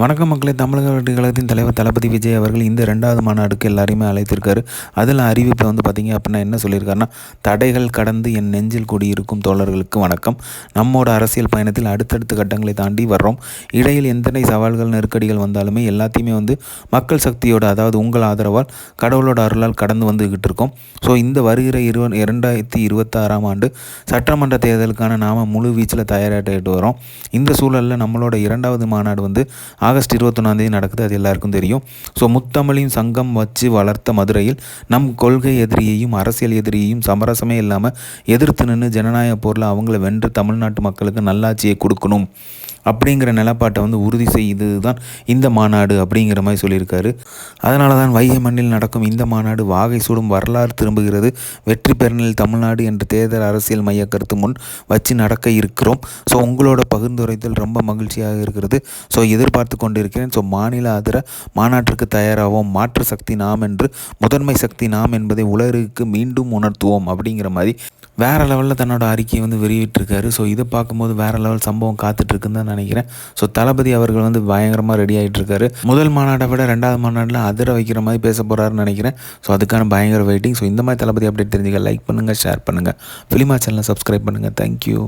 வணக்கம் மக்களே தமிழக கழகத்தின் தலைவர் தளபதி விஜய் அவர்கள் இந்த ரெண்டாவது மாநாடுக்கு எல்லாரையுமே அழைத்திருக்காரு. அதில் அறிவிப்பை வந்து பார்த்தீங்க அப்படின்னா என்ன சொல்லியிருக்காருன்னா தடைகள் கடந்து என் நெஞ்சில் கூடியிருக்கும் தோழர்களுக்கு வணக்கம். நம்மோட அரசியல் பயணத்தில் அடுத்தடுத்த கட்டங்களை தாண்டி வர்றோம். இடையில் எத்தனை சவால்கள் நெருக்கடிகள் வந்தாலுமே எல்லாத்தையுமே வந்து மக்கள் சக்தியோட அதாவது உங்கள் ஆதரவால் கடவுளோட அருளால் கடந்து வந்துக்கிட்டு இருக்கோம். ஸோ இந்த வருகிற இரு இரண்டாயிரத்தி இருபத்தாறாம் ஆண்டு சட்டமன்ற தேர்தலுக்கான நாம் முழு வீச்சில் தயாராகிட்டு வரோம் இந்த சூழலில் நம்மளோட இரண்டாவது மாநாடு வந்து ஆகஸ்ட் இருபத்தொன்னாந்தேதி நடக்குது அது எல்லாருக்கும் தெரியும். ஸோ முத்தமிழின் சங்கம் வச்சு வளர்த்த மதுரையில் நம் கொள்கை எதிரியையும் அரசியல் எதிரியையும் சமரசமே இல்லாமல் எதிர்த்து நின்று ஜனநாயக பொருளை அவங்கள வென்று தமிழ்நாட்டு மக்களுக்கு நல்லாட்சியை கொடுக்கணும். அப்படிங்கிற நிலப்பாட்டை வந்து உறுதி செய்து தான் இந்த மாநாடு அப்படிங்கிற மாதிரி சொல்லியிருக்காரு. அதனால தான் வைகை மண்ணில் நடக்கும் இந்த மாநாடு வாகை சூடும் வரலாறு திரும்புகிறது. வெற்றி பெறனில் தமிழ்நாடு என்ற தேர்தல் அரசியல் மைய கருத்து முன் வச்சு நடக்க இருக்கிறோம். ஸோ உங்களோட பகிர்ந்துரைத்தல் ரொம்ப மகிழ்ச்சியாக இருக்கிறது. ஸோ எதிர்பார்த்து கொண்டிருக்கிறேன். ஸோ மாநில ஆதர மாநாட்டிற்கு தயாராகும் மாற்று சக்தி நாம் என்று முதன்மை சக்தி நாம் என்பதை உலகிற்கு மீண்டும் உணர்த்துவோம் அப்படிங்கிற மாதிரி வேறு லெவலில் தன்னோட அறிக்கையை வந்து வெளியிட்டிருக்காரு. ஸோ இதை பார்க்கும்போது வேறு லெவல் சம்பவம் காத்துட்ருக்குன்னு தான் நினைக்கிறேன். ஸோ தளபதி அவர்கள் வந்து பயங்கரமாக ரெடி ஆகிட்டு இருக்காரு முதல் மாநாட்டை விட ரெண்டாவது மாநாட்டில் அதிர வைக்கிற மாதிரி பேச போகிறாருன்னு நினைக்கிறேன். ஸோ அதுக்கான பயங்கர வெயிட்டிங் ஸோ இந்த மாதிரி தளபதி அப்டேட் தெரிஞ்சுக்க லைக் பண்ணுங்கள் ஷேர் பண்ணுங்கள் ஃபிலிமா சேனலை சப்ஸ்கிரைப் பண்ணுங்கள் தேங்க்யூ